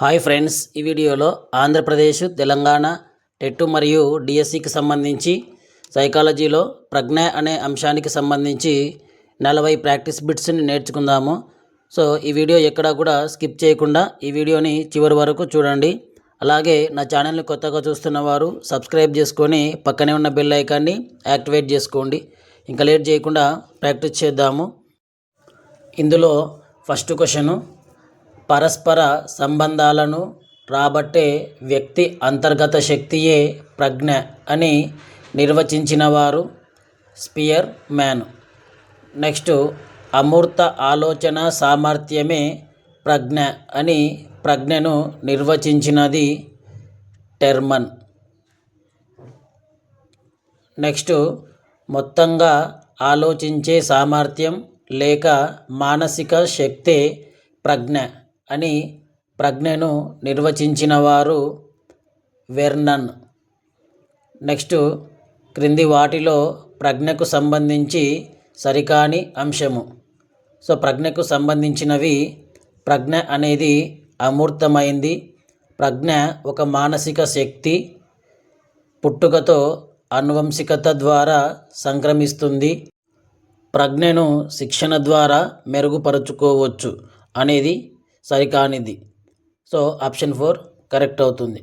Hi friends ఈ వీడియోలో Andhra Pradesh Telangana TET మరియు డిఎస్సికి సంబంధించి సైకాలజీలో ప్రజ్ఞ అనే అంశానికి సంబంధించి నలభై ప్రాక్టీస్ బిట్స్ని నేర్చుకుందాము. సో ఈ వీడియో ఎక్కడా కూడా స్కిప్ చేయకుండా ఈ వీడియోని చివరి వరకు చూడండి. అలాగే నా ఛానల్ని కొత్తగా చూస్తున్న వారు సబ్స్క్రైబ్ చేసుకొని పక్కనే ఉన్న బెల్ ఐకాన్ని యాక్టివేట్ చేసుకోండి. ఇంకా లేట్ చేయకుండా ప్రాక్టీస్ చేద్దాము. ఇందులో ఫస్ట్ క్వశ్చను పరస్పర సంబంధాలను రాబట్టే వ్యక్తి అంతర్గత శక్తియే ప్రజ్ఞ అని నిర్వచించినవారు స్పియర్ మ్యాన్. నెక్స్ట్ అమూర్త ఆలోచన సామర్థ్యమే ప్రజ్ఞ అని ప్రజ్ఞను నిర్వచించినది టెర్మన్. నెక్స్ట్ మొత్తంగా ఆలోచించే సామర్థ్యం లేక మానసిక శక్తే ప్రజ్ఞ. అని ప్రజ్ఞను నిర్వచించిన వారు వెర్నన్. నెక్స్ట్ క్రింది వాటిలో ప్రజ్ఞకు సంబంధించి సరికాని అంశము. సో ప్రజ్ఞకు సంబంధించినవి ప్రజ్ఞ అనేది అమూర్తమైంది. ప్రజ్ఞ ఒక మానసిక శక్తి పుట్టుకతో అనువంశికత ద్వారా సంక్రమిస్తుంది. ప్రజ్ఞను శిక్షణ ద్వారా మెరుగుపరుచుకోవచ్చు అనేది సరికానిది. సో ఆప్షన్ ఫోర్ కరెక్ట్ అవుతుంది.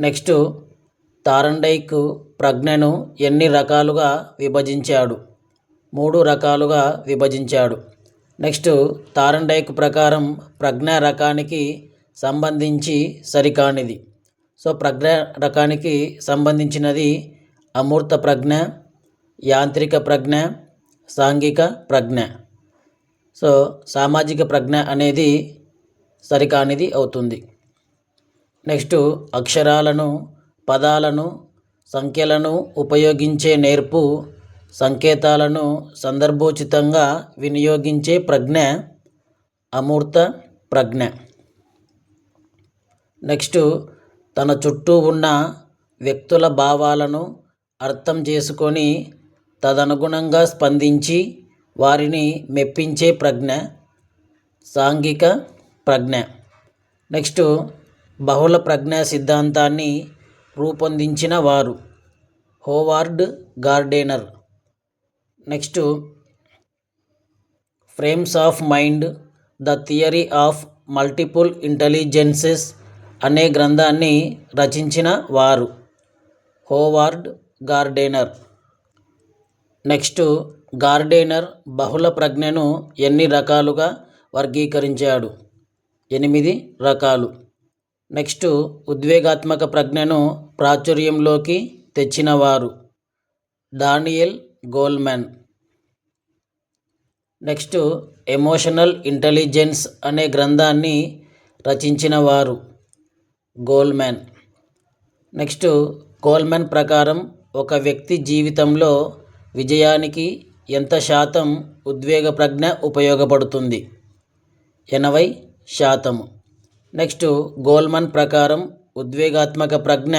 నెక్స్ట్ తారండైక్ ప్రజ్ఞను ఎన్ని రకాలుగా విభజించాడు? మూడు రకాలుగా విభజించాడు. నెక్స్ట్ తారండైక్ ప్రకారం ప్రజ్ఞ రకానికి సంబంధించి సరికానిది. సో ప్రజ్ఞ రకానికి సంబంధించినది అమూర్త ప్రజ్ఞ యాంత్రిక ప్రజ్ఞ సాంఘిక ప్రజ్ఞ. సో సామాజిక ప్రజ్ఞ అనేది సరికానిది అవుతుంది. నెక్స్ట్ అక్షరాలను పదాలను సంఖ్యలను ఉపయోగించే నేర్పు సంకేతాలను సందర్భోచితంగా వినియోగించే ప్రజ్ఞ అమూర్త ప్రజ్ఞ. నెక్స్ట్ తన చుట్టూ ఉన్న వ్యక్తుల భావాలను అర్థం చేసుకొని తదనుగుణంగా స్పందించి వారిని మెప్పించే ప్రజ్ఞ సాంఘిక ప్రజ్ఞ. నెక్స్ట్ బహుళ ప్రజ్ఞా సిద్ధాంతాన్ని రూపొందించిన వారు Howard Gardner. Next frames of mind the theory of multiple intelligences అనే గ్రంథాన్ని రచించిన వారు హోవార్డ్ గార్డెనర్. నెక్స్ట్ గార్డెనర్ బహుళ ప్రజ్ఞను ఎన్ని రకాలుగా వర్గీకరించాడు? ఎనిమిది రకాలు. నెక్స్ట్ ఉద్వేగాత్మక ప్రజ్ఞను ప్రాచుర్యంలోకి తెచ్చినవారు Daniel Goleman next emotional intelligence అనే గ్రంథాన్ని రచించిన వారు గోల్మెన్ నెక్స్ట్ గోల్మెన్ ప్రకారం ఒక వ్యక్తి జీవితంలో విజయానికి ఎంత శాతం ఉద్వేగ ప్రజ్ఞ ఉపయోగపడుతుంది? ఎనభై శాతము. నెక్స్ట్ గోల్మన్ ప్రకారం ఉద్వేగాత్మక ప్రజ్ఞ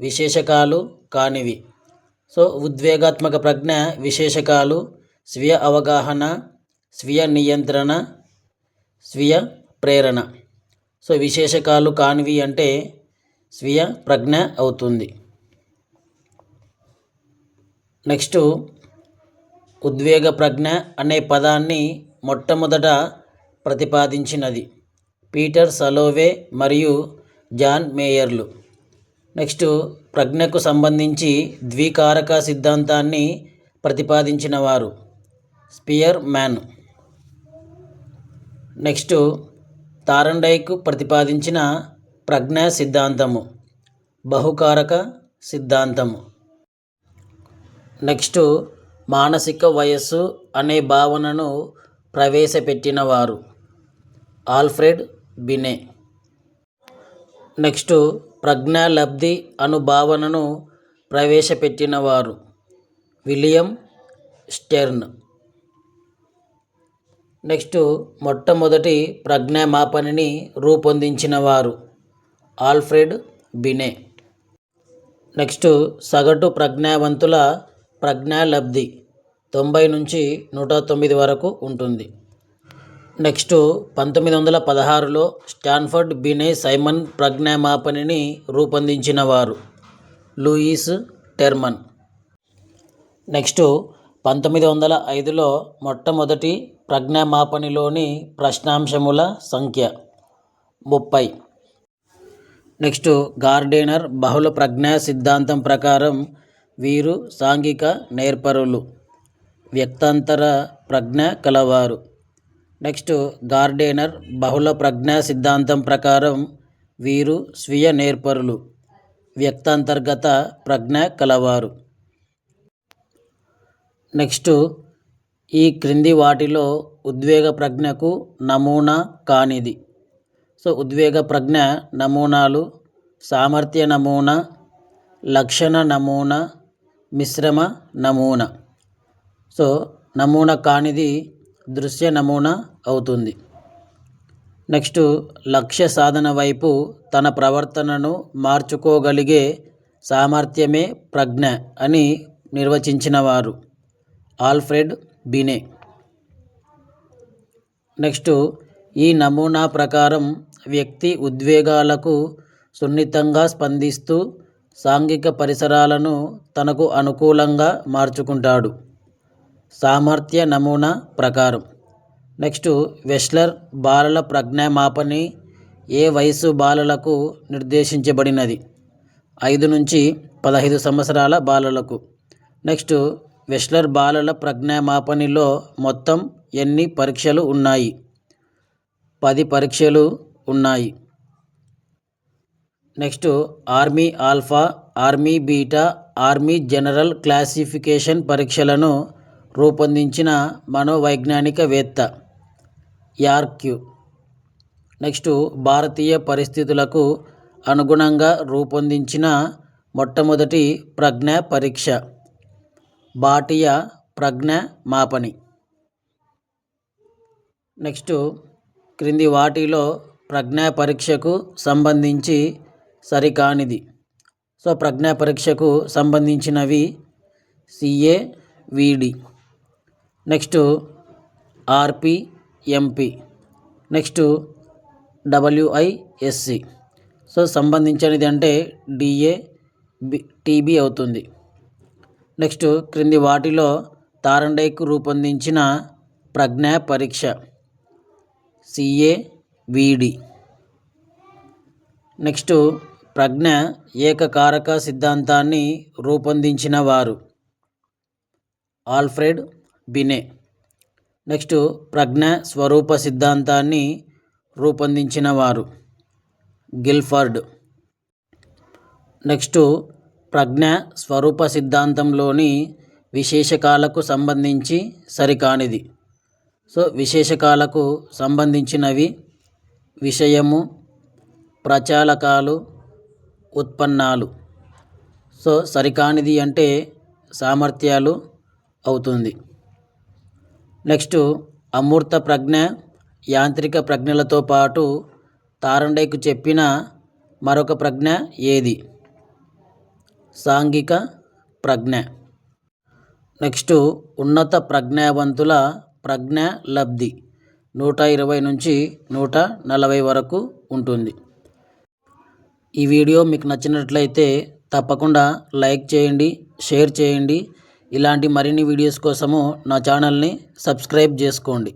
విశేషకాలు కానివి. సో ఉద్వేగాత్మక ప్రజ్ఞ విశేషకాలు స్వీయ అవగాహన స్వీయ నియంత్రణ స్వీయ ప్రేరణ. సో విశేషకాలు కానివి అంటే స్వీయ ప్రజ్ఞ అవుతుంది. నెక్స్ట్ ఉద్వేగ ప్రజ్ఞ అనే పదాన్ని మొట్టమొదట ప్రతిపాదించినది పీటర్ సలోవే మరియు జాన్ మేయర్లు. నెక్స్ట్ ప్రజ్ఞకు సంబంధించి ద్వికారక సిద్ధాంతాన్ని ప్రతిపాదించిన వారు స్పియర్ మ్యాన్. నెక్స్ట్ తారండైక్ ప్రతిపాదించిన ప్రజ్ఞా సిద్ధాంతము బహుకారక సిద్ధాంతము. నెక్స్ట్ మానసిక వయస్సు అనే భావనను ప్రవేశపెట్టిన వారు ఆల్ఫ్రెడ్ బినే. నెక్స్ట్ ప్రజ్ఞాలబ్ధి అను భావనను ప్రవేశపెట్టిన వారు విలియం స్టెర్న్. నెక్స్ట్ మొట్టమొదటి ప్రజ్ఞామాపణిని రూపొందించిన వారు ఆల్ఫ్రెడ్ బినే. నెక్స్ట్ సగటు ప్రజ్ఞావంతుల ప్రజ్ఞాలబ్ధి తొంభై నుంచి నూట తొమ్మిది వరకు ఉంటుంది. నెక్స్ట్ పంతొమ్మిది వందల పదహారులో స్టాన్ఫర్డ్ బినే సైమన్ ప్రజ్ఞామాపనిని రూపొందించిన వారు లూయిస్ టెర్మన్. నెక్స్ట్ పంతొమ్మిది వందల ఐదులో మొట్టమొదటి ప్రజ్ఞామాపనిలోని ప్రశ్నాంశముల సంఖ్య ముప్పై. నెక్స్ట్ గార్డెనర్ బహుళ ప్రజ్ఞా సిద్ధాంతం ప్రకారం వీరు సాంఘిక నేర్పరులు వ్యక్తాంతర ప్రజ్ఞ కలవారు. నెక్స్ట్ గార్డెనర్ బహుళ ప్రజ్ఞా సిద్ధాంతం ప్రకారం వీరు స్వీయ నేర్పరులు వ్యక్తాంతర్గత ప్రజ్ఞ కలవారు. నెక్స్ట్ ఈ క్రింది వాటిలో ఉద్వేగ ప్రజ్ఞకు నమూనా కానిది. సో ఉద్వేగ ప్రజ్ఞ నమూనాలు సామర్థ్య నమూనా లక్షణ నమూనా మిశ్రమ నమూనా. సో నమూనా కానిది దృశ్య నమూనా అవుతుంది. నెక్స్ట్ లక్ష్య సాధన వైపు తన ప్రవర్తనను మార్చుకోగలిగే సామర్థ్యమే ప్రజ్ఞ అని నిర్వచించిన వారు ఆల్ఫ్రెడ్ బినే. నెక్స్ట్ ఈ నమూనా ప్రకారం వ్యక్తి ఉద్వేగాలకు సున్నితంగా స్పందిస్తూ సాంఘిక పరిసరాలను తనకు అనుకూలంగా మార్చుకుంటాడు. సామర్థ్య నమూనా ప్రకారం. నెక్స్ట్ వెస్లర్ బాలల ప్రజ్ఞామాపని ఏ వయసు బాలలకు నిర్దేశించబడినది? ఐదు నుంచి పదహైదు సంవత్సరాల బాలలకు. నెక్స్ట్ వెస్లర్ బాలల ప్రజ్ఞామాపనిలో మొత్తం ఎన్ని పరీక్షలు ఉన్నాయి? పది పరీక్షలు ఉన్నాయి. Next army alpha army beta army general classification పరీక్షలను రూపొందించిన మనోవైజ్ఞానికవేత్త యార్క్యూ నెక్స్ట్ భారతీయ పరిస్థితులకు అనుగుణంగా రూపొందించిన మొట్టమొదటి ప్రజ్ఞ పరీక్ష బాటియా ప్రజ్ఞ మాపని నెక్స్ట్ క్రింది వాటిలో ప్రజ్ఞా పరీక్షకు సంబంధించి సరికానిది. సో ప్రజ్ఞా పరీక్షకు సంబంధించినవి CA VD. Next RP MP. Next WISC so సంబంధించినది అంటే డిఏ బి టీబీ అవుతుంది. నెక్స్ట్ క్రింది వాటిలో తారండైకు రూపొందించిన ప్రజ్ఞా పరీక్ష సిఏ విడి. నెక్స్ట్ ప్రజ్ఞ ఏకకారక సిద్ధాంతాన్ని రూపొందించిన వారు. ఆల్ఫ్రెడ్ బినే. నెక్స్ట్ ప్రజ్ఞ స్వరూప సిద్ధాంతాన్ని రూపొందించిన వారు. గిల్ఫర్డ్. నెక్స్ట్ ప్రజ్ఞ స్వరూప సిద్ధాంతంలోని విశేషకాలకు సంబంధించి సరికానిది. సో విశేషకాలకు సంబంధించినవి విషయము ప్రచాలకాలు ఉత్పన్నాలు. సో సరికానిది అంటే సామర్థ్యాలు అవుతుంది. నెక్స్ట్ అమూర్త ప్రజ్ఞ యాంత్రిక ప్రజ్ఞలతో పాటు తారండైకు చెప్పిన మరొక ప్రజ్ఞ ఏది? సాంఘిక ప్రజ్ఞ. నెక్స్ట్ ఉన్నత ప్రజ్ఞావంతుల ప్రజ్ఞ లబ్ధి నూట ఇరవై నుంచి నూట నలభై వరకు ఉంటుంది. ఈ వీడియో మీకు నచ్చినట్లయితే తప్పకుండా లైక్ చేయండి షేర్ చేయండి. ఇలాంటి మరిన్ని వీడియోస్ కోసము నా ఛానల్ని సబ్స్క్రైబ్ చేసుకోండి.